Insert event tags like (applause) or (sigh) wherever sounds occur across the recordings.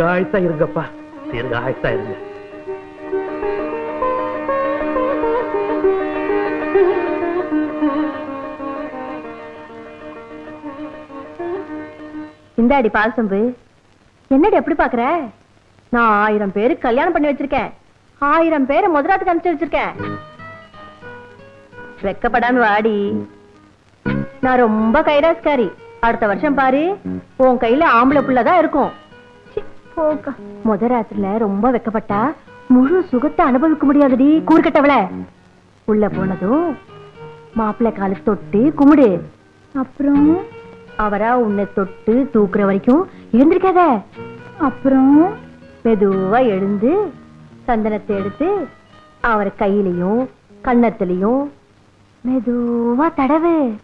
தீர்காயசா இருங்கப்பா. தீர்காயசா இருங்க. இந்தாடி பால் என்னடி எப்படி பாக்குற? நான் ஆயிரம் பேருக்கு கல்யாணம் பண்ணி வச்சிருக்கேன். ஆயிரம் பேரை முதலாத்துக்கு அனுப்பிச்சு வச்சிருக்கேன். வெக்கப்படாம வாடி. நான் ரொம்ப கைராஸ்காரி அடுத்த வருஷம் பாரு உன் கையில ஆம்பளை புள்ளதான் இருக்கும். போக்கா. முத ராத்திரில ரொம்ப வெக்கப்பட்டா முழு சுகத்தை அனுபவிக்க முடியாதுடி கூறுகட்டவள. உள்ள போனதும் மாப்பிள்ளை காலு தொட்டு கும்பிடு அப்புறம்? அவரா உன்னை தொட்டு தூக்குற வரைக்கும் எழுந்திருக்காத. அப்புறம்? மெதுவா எழுந்து சந்தனத்தை எடுத்து அவர் கையிலையும் கன்னத்திலையும் மெதுவா தடவு.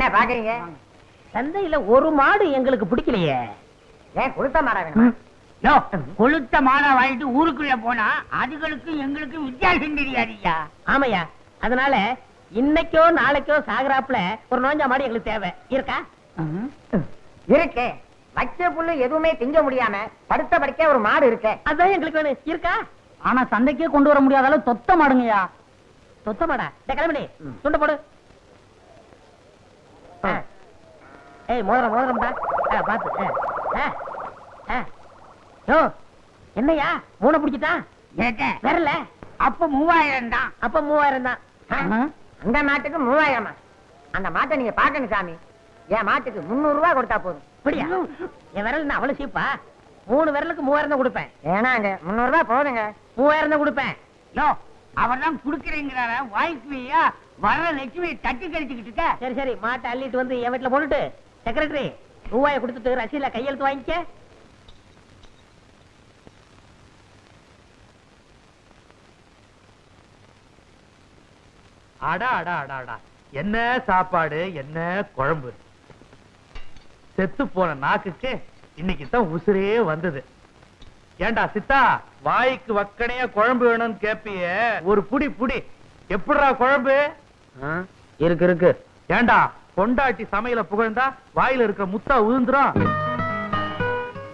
என்ன பாக்குறீங்க? சந்தையில ஒரு மாடு எங்களுக்கு பிடிக்கலையே. ஏன் கொடுத்த மாடா வேணும்? கொளுத்த மாலை வாங்கிட்டு ஊருக்குள்ள போனா அதுகளுக்கும் எங்களுக்கும் வித்தியாசம் தெரியாதுயா? ஆமையா அதனால இன்னைக்கோ நாளைக்கோ சாகுறாப்புல ஒரு நோஞ்சா மாடு எங்களுக்கு தேவை. இருக்கா? இருக்கு. வச்ச புல்லு எதுவுமே திங்க முடியாம படுத்த படுக்க ஒரு மாடு இருக்கு. அதான் எங்களுக்கு வேணும். இருக்கா? ஆனா சந்தைக்கே கொண்டு வர முடியாத அளவு தொத்த மாடுங்கய்யா. தொத்த மாடா? கிளம்பி துண்ட போடு ஆ. ஏய் மோதிரம் மோதிரம்டா ஆ, பாத்து ஆ. ஆ. யோ என்னய்யா? மூணை பிடிச்சிட்டான் வரல அப்ப மூவாயிரம் தான். அப்ப மூவாயிரம் தான். அந்த மாட்டுக்கு மூவாயிரமா? அந்த மாட்டை நீங்க பாக்கணும் சாமி. என் மாட்டுக்கு முன்னூறு ரூபாய் கொடுத்தா போதும். அப்படியா என் விரல் என்ன அவ்வளவு சீப்பா மூணு விரலுக்கு மூவாயிரம் தான் கொடுப்பேன். ஏனாங்க முன்னூறு ரூபாய் போதுங்க. மூவாயிரம் தான் கொடுப்பேன். யோ அவர் தான் குடுக்கறேங்கிறார? வாய்க்குவியா வர லட்சுமி தட்டி கழிச்சுக்கிட்டு இருக்க? சரி சரி மாட்டை அள்ளிட்டு வந்து என் வீட்டுல போட்டுட்டு. செக்ரட்டரி ரூபாயை கொடுத்துட்டு ரசீல கையெழுத்து வாங்கிக்க. அடா அடா அடா அடா. என்ன சாப்பாடு என்ன குழம்பு? செத்து போன நாக்குக்கு இன்னைக்கு தான் உசுரே வந்தது. ஏண்டா சித்தா வாய்க்கு வக்கனையா குழம்பு வேணும்னு கேப்பியே? ஒரு புடி புடி. எப்படிடா குழம்பு? இருக்கு இருக்கு. ஏண்டா பொண்டாட்டி சமையல புகழ்ந்தா வாயில இருக்க முத்தா உழுந்துரும்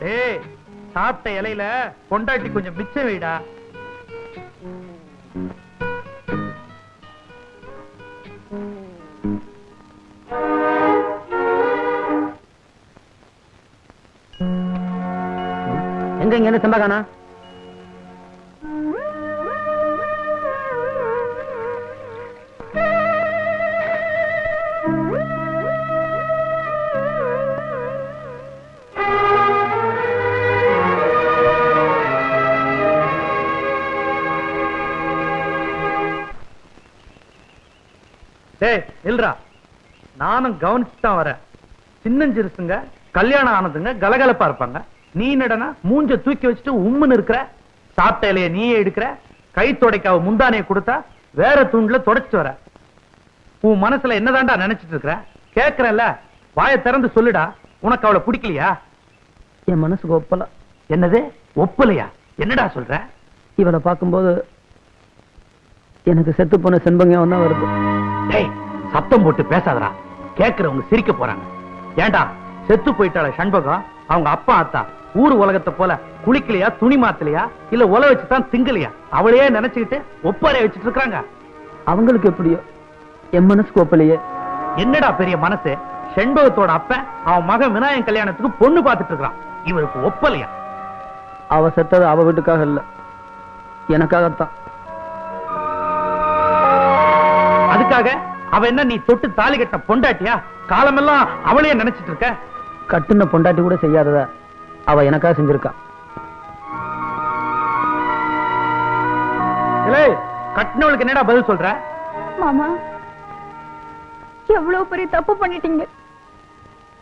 டேய் சாப்பிட்ட இலையில பொண்டாட்டி கொஞ்சம் மிச்சம் வைடா. எங்க இங்க என்ன செம்பகானா நில்றா நானும் கவனிச்சு தான் வரேன். சின்னஞ்சிறுசுங்க கல்யாணம் ஆனதுங்க கலகலப்பா இருப்பாங்க. நீ என்னடனா மூஞ்ச தூக்கி வச்சுட்டு உம்முன்னு இருக்கிற சாப்பிட்ட இலைய நீயே எடுக்கிற கை துடைக்காவ முந்தானைய கொடுத்தா வேற தூண்ல தொடச்சிட்டு வர. உன் மனசுல என்னதான்டா நினைச்சிட்டு இருக்கிற? கேக்குறல்ல வாயை திறந்து சொல்லுடா. உனக்கு அவளை பிடிக்கலையா? என் மனசுக்கு ஒப்பல. என்னது? ஒப்பலையா? என்னடா சொல்ற? இவளை பார்க்கும்போது எனக்கு செத்து போன செண்பங்கம் தான் வருது சத்தம் போட்டு பேசாதடா. கேக்குறவங்க சிரிக்க போறாங்க. ஏன்டா செத்து போயிட்டாள சண்பகம் அவங்க அப்பா அத்தா ஊர் உலகத்தை போல குளிக்கலையா துணி மாத்தலையா இல்ல உல வச்சு தான் திங்கலையா? அவளையே நினைச்சுக்கிட்டு ஒப்பாரைய வச்சுட்டு இருக்காங்க. அவங்களுக்கு எப்படியோ? என் மனசுக்கு ஒப்பலையே என்னடா பெரிய மனசு? செண்பகத்தோட அப்பன் அவன் மகன் விநாயகன் கல்யாணத்துக்கு பொண்ணு பார்த்துட்டு இருக்கான் இவருக்கு ஒப்பலையா? அவ செத்தது அவ வீட்டுக்காக இல்ல. எனக்காகத்தான். அதுக்காக? அவ என்ன நீ தொட்டு தாலி கட்ட பொண்டாட்டியா? காலமெல்லாம் அவளையே நினைச்சிட்டு இருக்க. கட்டுன பொண்டாட்டி கூட செய்யாதத அவ எனக்காக செஞ்சிருக்கா. கட்டினவளுக்கு என்னடா பதில் சொல்ற? மாமா எவ்வளவு பெரிய தப்பு பண்ணிட்டீங்க.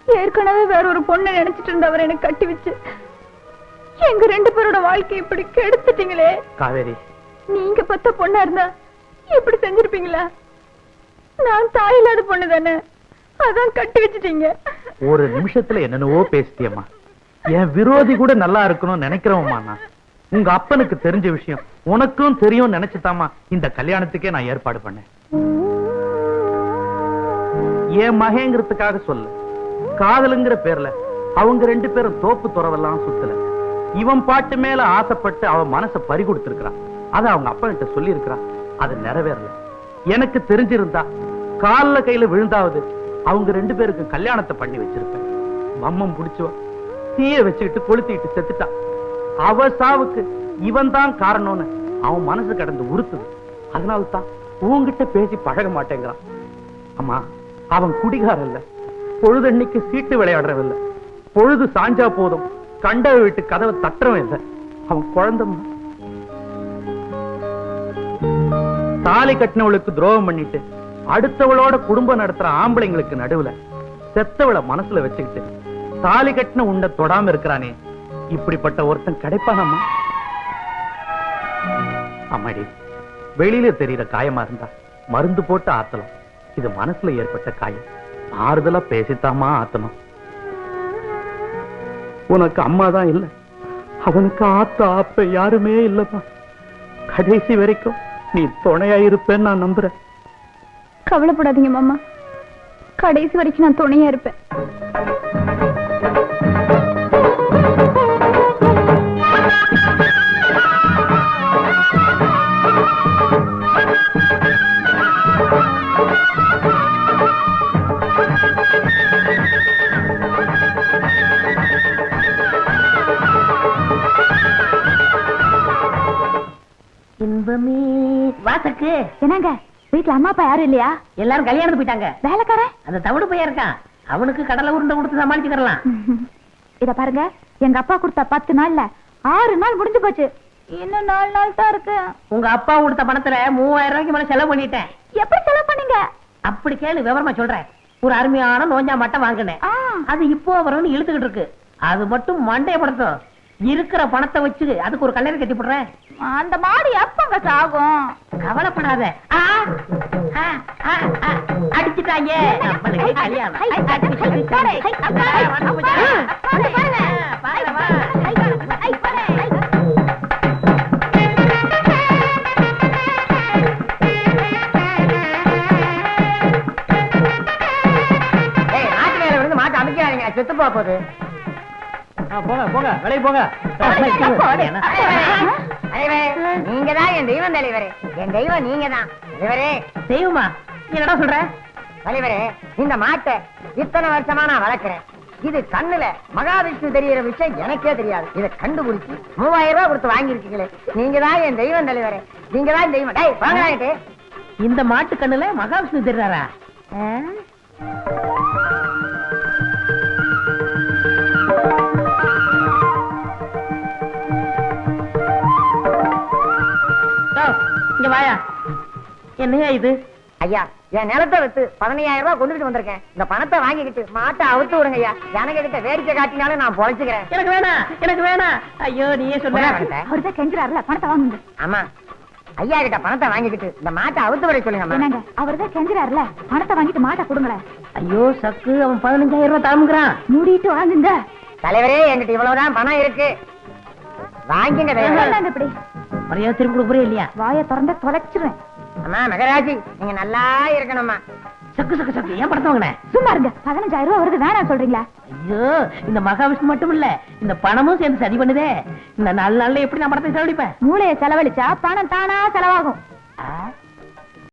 ஏற்கனவே வேற ஒரு பொண்ணை நினைச்சிட்டு இருந்தவர் எனக்கு கட்டி வச்சு எங்க ரெண்டு பேரோட வாழ்க்கை இப்படி கெடுத்துட்டீங்களே. காவேரி. நீங்க பத்த பொண்ணா இருந்தா இப்படி செஞ்சிருப்பீங்களா? நான் தாய் இல்லாத பொண்ணு தானே? அதான் கட்டி வச்சிட்டீங்க. ஒரு நிமிஷத்துல என்னென்னவோ பேசிட்டியம்மா. என் விரோதி கூட நல்லா இருக்கணும்னு நினைக்கிறவம்மா நான் உங்க அப்பனுக்கு தெரிஞ்ச விஷயம் உனக்கும் தெரியும் நினைச்சுதாமா இந்த கல்யாணத்துக்கே நான் ஏற்பாடு பண்ணேன். என் மகேங்கிறதுக்காக சொல்லு. காதலுங்கிற பேர்ல அவங்க ரெண்டு பேரும் தோப்பு துறவெல்லாம் சுத்தல. இவன் பாட்டு மேல ஆசைப்பட்டு அவன் மனசை பறி கொடுத்திருக்கிறான். அத அவங்க அப்பா கிட்ட சொல்லி அது நிறைவேறல. எனக்கு தெரிஞ்சிருந்தா கால்ல கையில விழுந்தாவது அவங்க ரெண்டு பேருக்கும் கல்யாணத்தை பண்ணி வச்சிருப்பேன். மம்மம் பிடிச்சவ. தீய வச்சுக்கிட்டு கொளுத்திட்டு செத்துட்டான் அவ சாவுக்கு இவன் தான் காரணம்னு அவன் மனசு கடந்து உறுத்துது. அதனால தான் உன்கிட்ட பேசி பழக மாட்டேங்கிறான். அம்மா அவன் குடிகாரன் இல்ல. பொழுதன்னைக்கு சீட்டு விளையாடுறவன் இல்ல. பொழுது சாஞ்சா போதும். கண்ட வீட்டு கதவை தட்டுறவன் இல்லை. அவன் குழந்தை தாலி கட்டினவளுக்கு துரோகம் பண்ணிட்டு அடுத்தவளோட குடும்பம் நடத்துற ஆம்பளைங்களுக்கு நடுவுல செத்தவளை மனசுல வச்சுக்கிட்டு தாலி கட்டின உண்ட தொடாம இருக்கிறானே இப்படிப்பட்ட ஒருத்தன் கிடைப்பானம்மா? அம்மாடி வெளியில தெரியற காயமா இருந்தா மருந்து போட்டு ஆத்தலாம் இது மனசுல ஏற்பட்ட காயம். ஆறுதலா பேசித்தாமா ஆத்தணும். உனக்கு அம்மா தான் இல்ல. அவனுக்கு ஆத்த ஆப்ப யாருமே இல்லப்பா கடைசி வரைக்கும் நீ துணையா இருப்பேன்னு நான் நம்புறேன். கவலைப்படாதீங்க மாமா. கடைசி வரைக்கும் நான் துணையா இருப்பேன் இன்பமே. வாசக்கு. என்னங்க? வீட்டுல அம்மா அப்பா யாரும் இல்லையா? எல்லாரும் கல்யாணத்துக்கு போயிட்டாங்க. வேலைக்காரன்? அந்த தவிடு பையன் இருக்கான். அவனுக்கு கடலை உருண்டை கொடுத்து சமாளிச்சுக்கலாம் (laughs) இத பாருங்க எங்க அப்பா கொடுத்த பத்து நாள்ல ஆறு நாள் முடிஞ்சு போச்சு. இன்னும் நாலு நாள் தான் இருக்கு. உங்க அப்பா கொடுத்த பணத்துல மூவாயிரம் ரூபாய்க்கு மேல செலவு பண்ணிட்டேன். எப்படி செலவு பண்ணீங்க? அப்படி கேளு விவரமா சொல்றேன். ஒரு அருமையான நோஞ்சா மட்டம் வாங்கினேன். அது இப்போ வரும்னு இழுத்துக்கிட்டு இருக்கு. அது மட்டும் மண்டைய படுத்தும். இருக்கிற பணத்தை வச்சு அதுக்கு ஒரு கல்யாணம் கட்டி போடுறேன். அந்த மாடு எப்பங்க சாகும்? கவலைப்படாத. அடிச்சுட்டாங்க. செத்து போக போகுது. போங்க போங்க. வெளியே போங்க. நீங்க தான் என் தெய்வம் தலைவரே. என் தெய்வம் நீங்க தான் தலைவரே தெய்வமா? என்னடா சொல்ற? தலைவரே இந்த மாட்டை இத்தனை வருஷமா நான் வளர்க்கிறேன். இது கண்ணுல மகாவிஷ்ணு தெரியற விஷயம் எனக்கே தெரியாது. இதை கண்டுபிடிச்சு மூவாயிரம் ரூபாய் கொடுத்து வாங்கியிருக்கீங்களே. நீங்க தான் என் தெய்வம் தலைவரே. நீங்க தான் தெய்வம். டேய் வாங்கலாயிட்டு இந்த மாட்டு கண்ணுல மகாவிஷ்ணு தெரிறாரா? வாயா. என்னையா இது? ஐயா என் நிலத்தை வித்து பதினையாயிரம் ரூபாய் கொண்டுட்டு வந்திருக்கேன். இந்த பணத்தை வாங்கிக்கிட்டு மாட்டை அவுத்து விடுங்க ஐயா. எனக்கு கிட்ட வேடிக்கை காட்டினாலும் நான் பொழைச்சுக்கிறேன். எனக்கு வேணாம் எனக்கு வேணாம் ஐயோ நீயே சொல்ல. அவர்தான் கெஞ்சுறாருல பணத்தை வாங்குங்க ஆமா ஐயா கிட்ட பணத்தை வாங்கிக்கிட்டு இந்த மாட்டை அவுத்து விட சொல்லுங்கம்மா என்னங்க அவர்தான் கெஞ்சுறாருல பணத்தை வாங்கிட்டு மாட்டை கொடுங்களேன். ஐயோ சக்கு அவன் பதினஞ்சாயிரம் ரூபாய் தாமுங்கிறான் மூடிட்டு வாங்குங்க. தலைவரே என்கிட்ட இவ்வளவுதான் பணம் இருக்கு. வாங்கிங்க இப்படி. மரியாதை திரும்பி கொடுக்குறே இல்லையா? வாயை திறந்து தொலைச்சிருவேன். அம்மா மகராஜி நீங்க நல்லா இருக்கணும்மா. சக்கு சக்கு சக்கு. ஏன் படத்தை வாங்கினேன் சும்மா இருங்க. பதினஞ்சாயிரம் ரூபாய் வருது. வேணாம் சொல்றீங்களா? ஐயோ இந்த மகாவிஷ்ணு மட்டும் இல்ல இந்த பணமும் சேர்ந்து சரி பண்ணுதே. இந்த நாலு நாள்ல எப்படி நான் படத்தை செலவழிப்பேன்? மூளையை செலவழிச்சா பணம் தானா செலவாகும்.